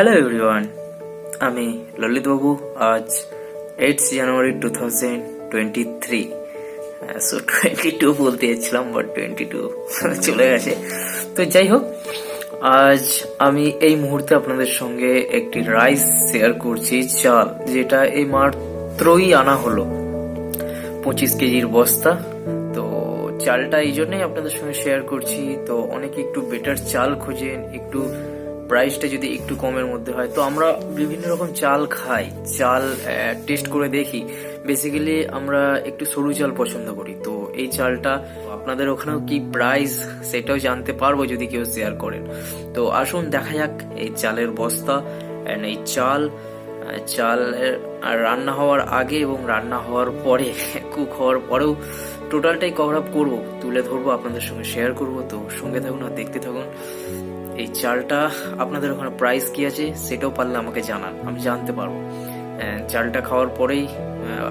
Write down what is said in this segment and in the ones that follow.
Hello everyone আমি ললিতবাবু, আজ eight January two thousand twenty three so twenty two বলতে যাচ্ছিলাম বাট টোয়েন্টি টু চলে গেছে। তো যাই হোক, আজ আমি এই মুহূর্তে আপনাদের সঙ্গে একটি রাইস শেয়ার করছি, চাল, যেটা এই মাত্রই আনা হলো। পঁচিশ কেজির বস্তা। তো চালটা এই জন্যই আপনাদের সঙ্গে শেয়ার করছি। তো অনেকে একটু বেটার চাল খোঁজেন, একটু প্রাইসটা যদি একটু কমের মধ্যে হয়, তো আমরা বিভিন্ন রকম চাল খাই। চাল টেস্ট করে দেখি। বেসিক্যালি আমরা একটু সরু চাল পছন্দ করি। তো এই চালটা আপনাদের ওখানেও কি প্রাইস সেটাও জানতে পারব যদি কেউ শেয়ার করেন। তো আসুন, দেখা যাক এই চালের বস্তা অ্যান্ড এই চাল আর রান্না হওয়ার আগে এবং রান্না হওয়ার পরে কুক হওয়ার পরেও টোটালটাই কভার আপ করব, তুলে ধরবো, আপনাদের সঙ্গে শেয়ার করব। তো সঙ্গে থাকুন আর দেখতে থাকুন। এই চালটা আপনাদের ওখানে প্রাইস কি আছে সেটাও পারলে আমাকে জানান, আমি জানতে পারব। চালটা খাওয়ার পরেই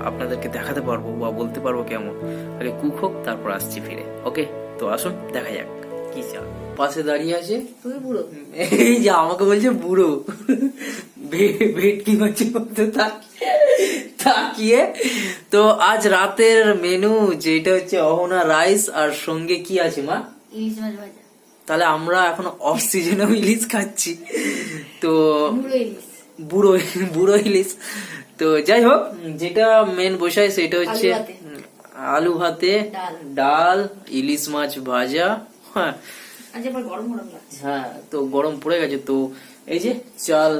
আপনাদেরকে দেখাতে পারব বা বলতে পারব কেমন। আগে কুক হোক, তারপর আসছি ফিরে ওকে তো আসুন, দেখা যাক কি চাল। পাশে দাঁড়িয়ে আছে? তুমি বুড়ো। এই যে আমাকে বলছে বুড়ো। ভেটকি মাছি মতো তাক- তাকিয়ে। তো আজ রাতের মেনু যেটা হচ্ছে অহনা রাইস আর সঙ্গে কি আছে মা? ইলিশ মাছ ভাজা। তাহলে আমরা এখন অফ সিজনেও ইলিশ খাচ্ছি। তো বুড়ো বুড়ো ইলিশ। তো যাই হোক যেটা মেন বসায় সেটা হচ্ছে আলু ভাতে। ডাল। ইলিশ মাছ ভাজা হ্যাঁ। হ্যাঁ তো গরম পড়ে গেছে। তো এই যে চাল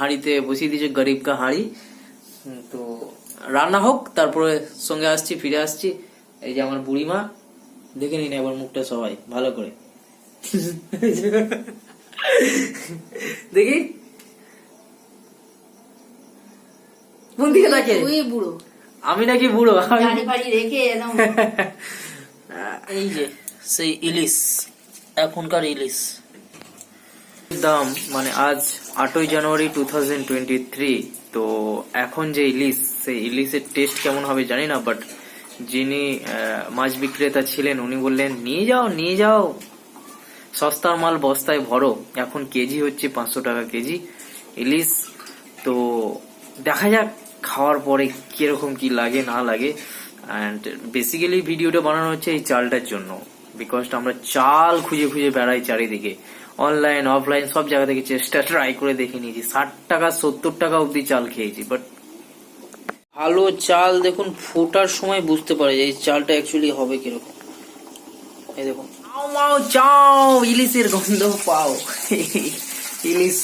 হাঁড়িতে বসিয়ে দিয়েছে গরিব কা হাঁড়ি। তো রান্না হোক তারপরে সঙ্গে আসছি ফিরে আসছি। এই যে আমার বুড়িমা দেখে নিন একবার মুখটা সবাই ভালো করে। দেখি। কোন দিকে থাকে তুই বুড়ো। আমি নাকি বুড়ো? গাড়ি রেখে এই যে সেই ইলিশ এখনকার ইলিশ। দাম মানে আজ আটই January two thousand twenty three তো এখন যে ইলিশ সেই ইলিশের টেস্ট কেমন হবে জানি না বাট যিনি মাছ বিক্রেতা ছিলেন উনি বললেন নিয়ে যাও নিয়ে যাও। সস্তার মাল বস্তায় ভরো। এখন কেজি হচ্ছে পাঁচশো টাকা কেজি। ইলিশ, তো দেখা যাক খাওয়ার পরে কীরকম কি লাগে, না লাগে। অ্যান্ড বেসিক্যালি ভিডিওটা বানানো হচ্ছে এই চালটার জন্য। বিকজ আমরা চাল খুঁজে খুঁজে বেড়াই চারিদিকে। অনলাইন অফলাইন সব জায়গা থেকে চেষ্টা ট্রাই করে দেখে নিয়েছি। ষাট টাকা, সত্তর টাকা অবধি চাল খেয়েছি। বাট ভালো চাল দেখুন, ফোটার সময় বুঝতে পারে যে এই চালটা অ্যাকচুয়ালি হবে কীরকম। এই দেখুন। মাও চাও ইলিশের গন্ধ পাও ইলিশ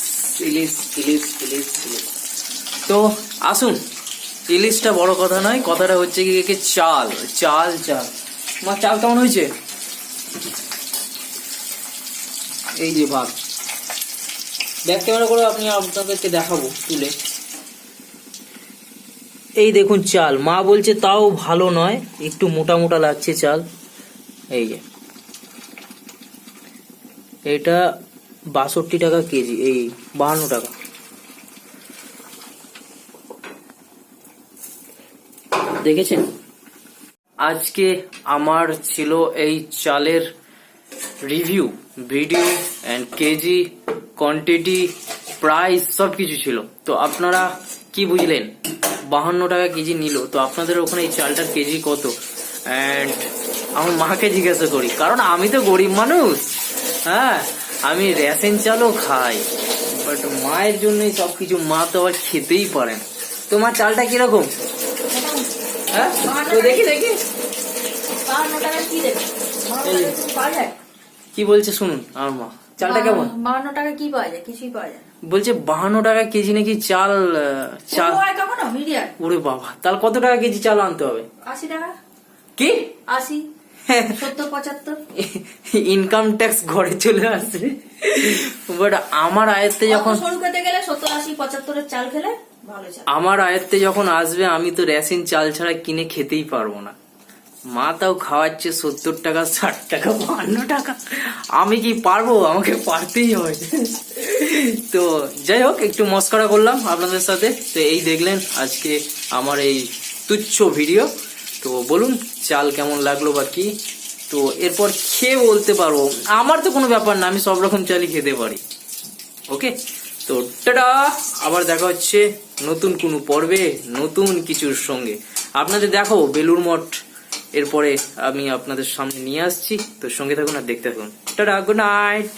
ইলিশ ইলিশ ইলিশ ইলিশ তো আসুন। ইলিশটা বড় কথা নয়, কথাটা হচ্ছে কি একে চাল। চাল চাল। মা চাল কেমন হয়েছে? এই যে ভাত। ব্যাক ক্যামেরা করে আপনি আপনাদেরকে দেখাবো, তুলে। এই দেখুন চাল। মা বলছে তাও ভালো নয়, একটু মোটা মোটা লাগছে চাল। এই যে। এটা বাষট্টি টাকা কেজি, এই বাহান্ন টাকা। দেখেছেন? আজকে আমার ছিল এই চালের review, video and KG quantity price সব কিছু ছিল। তো আপনারা কি বুঝলেন? বাহান্ন টাকা কেজি নিল, তো আপনাদের ওখানে এই চালটার কেজি কত? অ্যান্ড আমার মাকে জিজ্ঞাসা করি, কারণ আমি তো গরিব মানুষ। হ্যাঁ আমি রেশন চালও খাই বাট মায়ের জন্যই সব কিছু মা তো আবার খেতেই পারেন তোমার চালটা কীরকম? হ্যাঁ? তো দেখি দেখি। কি বলছে শুনুন আমার মা চালটা কেমন? বাহান্ন টাকা কি পাওয়া যায়? কিছুই পাওয়া যায় বলছে বাহান্ন টাকা কেজি নাকি চাল চাল পুরো ওরে বাবা তাহলে কত টাকা কেজি চাল আনতে হবে? আশি টাকা। কি? আশি। সত্তর পঁচাত্তর? ইনকাম ট্যাক্স ঘরে চলে আসছে বাট আমার আয়ত্তে যখন অত সরু খেতে গেলে সত্তর আশি পঁচাত্তরের চাল খেলে আমার আয়ত্তে যখন আসবে আমি তো রেশন চাল ছাড়া কিনে খেতেই পারব না। মা তাও খাওয়াচ্ছে সত্তর টাকা ষাট টাকা বান্ন টাকা। আমি কি পারব? আমাকে পারতেই হয় তো যাই হোক একটু মস্করা করলাম আপনাদের সাথে। তো এই দেখলেন আজকে আমার এই তুচ্ছ ভিডিও। তো বলুন, চাল কেমন লাগল বা কি? তো এরপর খেয়ে বলতে পারব, আমার তো কোনো ব্যাপার না, আমি সব রকম চালই খেতে পারি। ওকে? তো টাটা, আবার দেখা হচ্ছে নতুন কোনো পর্বে, নতুন কিছুর সঙ্গে। আপনাদের দেখো বেলুর মঠ, এরপরে আমি আপনাদের সামনে নিয়ে আসছি। তো সঙ্গে থাকুন আর দেখতে থাকুন। Tata good night